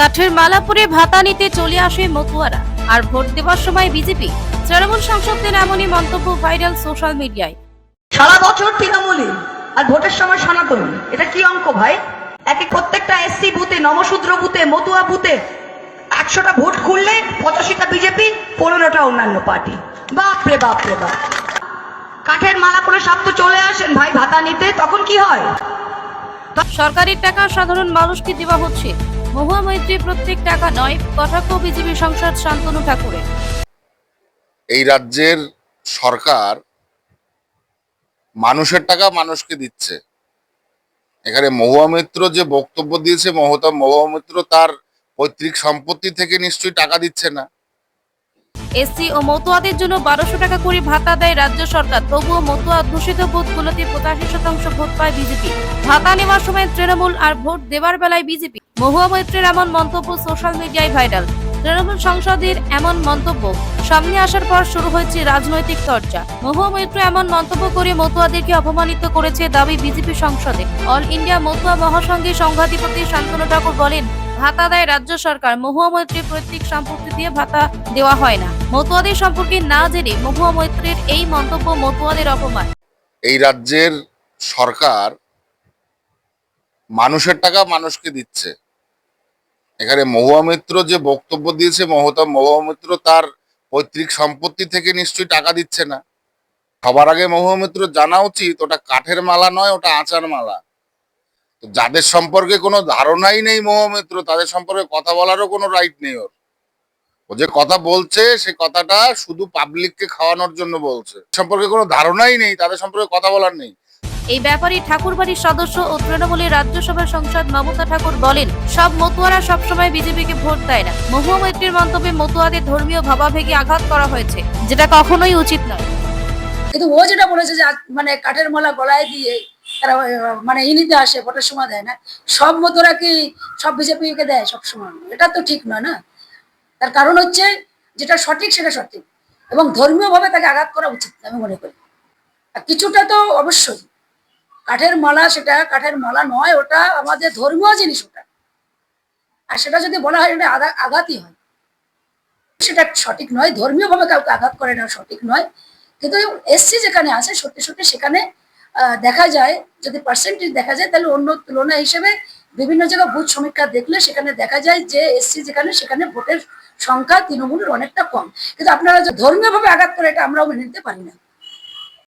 কাঠের মালা পরে ভাতা নিতে চলে আসে মতুয়ারা। আর ভোট দেওয়ার সময় বিজেপি তৃণমূল সাংসদদের এমনই মন্তব্য ভাইরাল সোশ্যাল মিডিয়ায়। সারা বছর তৃণমূলী আর ভোটের সময় সনাতন। এটা কি অঙ্ক ভাই? এক প্রত্যেকটা এসসি বুথে নমশূদ্র বুথে মতুয়া বুথে একশোটা ভোট খুললে পঁচাশিটা বিজেপি পনেরোটা অন্যান্য পার্টি। বাপ রে বাপ রে বাপ। কাঠের মালা করে সব তো চলে আসেন ভাই ভাতা নিতে তখন কি হয়? সরকারের টাকা সাধারণ মানুষকে দেওয়া হচ্ছে। মহুয়া মৈত্রী প্রত্যেক টাকা নয় কটাক্ষ বিজেপি সাংসদ শান্তনু ঠাকুরের। এই রাজ্যের সরকার মানুষের টাকা মানুষকে দিচ্ছে। এখানে মহুয়া মিত্র যে বক্তব্য দিয়েছে মহতা মহুয়া মিত্র তার পৈতৃক সম্পত্তি থেকে নিশ্চয়ই টাকা দিচ্ছে না। এসসি ও মতুয়াদের জন্য বারোশো টাকা করে ভাতা দেয় রাজ্য সরকার। তবুও মতুয়া অধ্যুষিত বুথগুলোতে পঁচাশি শতাংশ ভোট পায় বিজেপি। ভাতা নেওয়ার সময় তৃণমূল আর ভোট দেওয়ার বেলায় বিজেপি। মহুয়া মৈত্রের এমন মন্তব্য সোশ্যাল মিডিয়ায় ভাইরাল তৃণমূল সংসদের এমন মন্তব্য। সামনে আসার পর শুরু হয়েছে রাজনৈতিক চর্চা। মহুয়া মৈত্র এমন মন্তব্য করে মতুয়াদেরকে অপমানিত করেছে দাবি বিজেপি সংসদে। অল ইন্ডিয়া মতুয়া মহাসংঘের সংঘাধিপতি শান্তনু ঠাকুর বলেন, ভাতা দেয় রাজ্য সরকার। মহুয়া মৈত্রীর প্রত্যেক সম্পত্তি দিয়ে ভাতা দেওয়া হয় না। মতুয়াদের সম্পর্কে না জেনে মহুয়া মৈত্রের এই মন্তব্য মতুয়াদের অপমান। এই রাজ্যের সরকার মানুষের টাকা মানুষকে দিচ্ছে। এখানে মহুয়া মিত্র যে বক্তব্য দিয়েছে, মহতা, মহুয়া মিত্র তার পৈতৃক সম্পত্তি থেকে নিশ্চয়ই টাকা দিচ্ছে না। সবার আগে মহুয়া মিত্র জানা উচিত, ওটা কাঠের মালা নয়, ওটা আচার মালা। তো যাদের সম্পর্কে কোনো ধারণাই নেই মহুয়া মিত্র, তাদের সম্পর্কে কথা বলারও কোনো রাইট নেই ওর। ও যে কথা বলছে, সে কথাটা শুধু পাবলিককে খাওয়ানোর জন্য বলছে। সম্পর্কে কোনো ধারণাই নেই, তাদের সম্পর্কে কথা বলার নেই। এই ব্যাপারে ঠাকুরবাড়ির সদস্য ও তৃণমূলের রাজ্যসভার সংসদ মমতা ঠাকুর বলেন, সব মতুয়ারা সবসময় বিজেপিকে ভোট দেয় না। মহুয়া মৈত্রীর মন্তব্যে মতুয়াদের ধর্মীয় ভাবাবেগে আঘাত করা হয়েছে, যেটা কখনোই উচিত নয়। কিন্তু ও যেটা বলেছে যে মানে কাঠের মালা গলায় দিয়ে তারা মানে ইনিতে আসে, ভোটের সময় দেয় না, সব মতোরা কি সব বিজেপিকে দেয় সব সময় এটা তো ঠিক নয় না? তার কারণ হচ্ছে, যেটা সঠিক সেটা সঠিক, এবং ধর্মীয়ভাবে তাকে আঘাত করা উচিত আমি মনে করি। কিছুটা তো অবশ্যই। কাঠের মালা সেটা কাঠের মালা নয়, ওটা আমাদের ধর্মীয় জিনিস ওটা। আর সেটা যদি বলা হয় এটা আঘা- আঘাতই হয়। সেটা সঠিক নয়, ধর্মীয়ভাবে কাউকে আঘাত করে না, সঠিক নয়। কিন্তু এসসি যেখানে আছে, সত্যি সত্যি সেখানে দেখা যায়, যদি পার্সেন্টেজ দেখা যায়, তাহলে অন্য তুলনা হিসেবে বিভিন্ন জায়গায় বুথ সমীক্ষা দেখলে সেখানে দেখা যায় যে এসসি যেখানে, সেখানে ভোটের সংখ্যা তৃণমূলের অনেকটা কম। কিন্তু আপনারা ধর্মীয়ভাবে আঘাত করে, এটা আমরাও মেনে নিতে পারি না।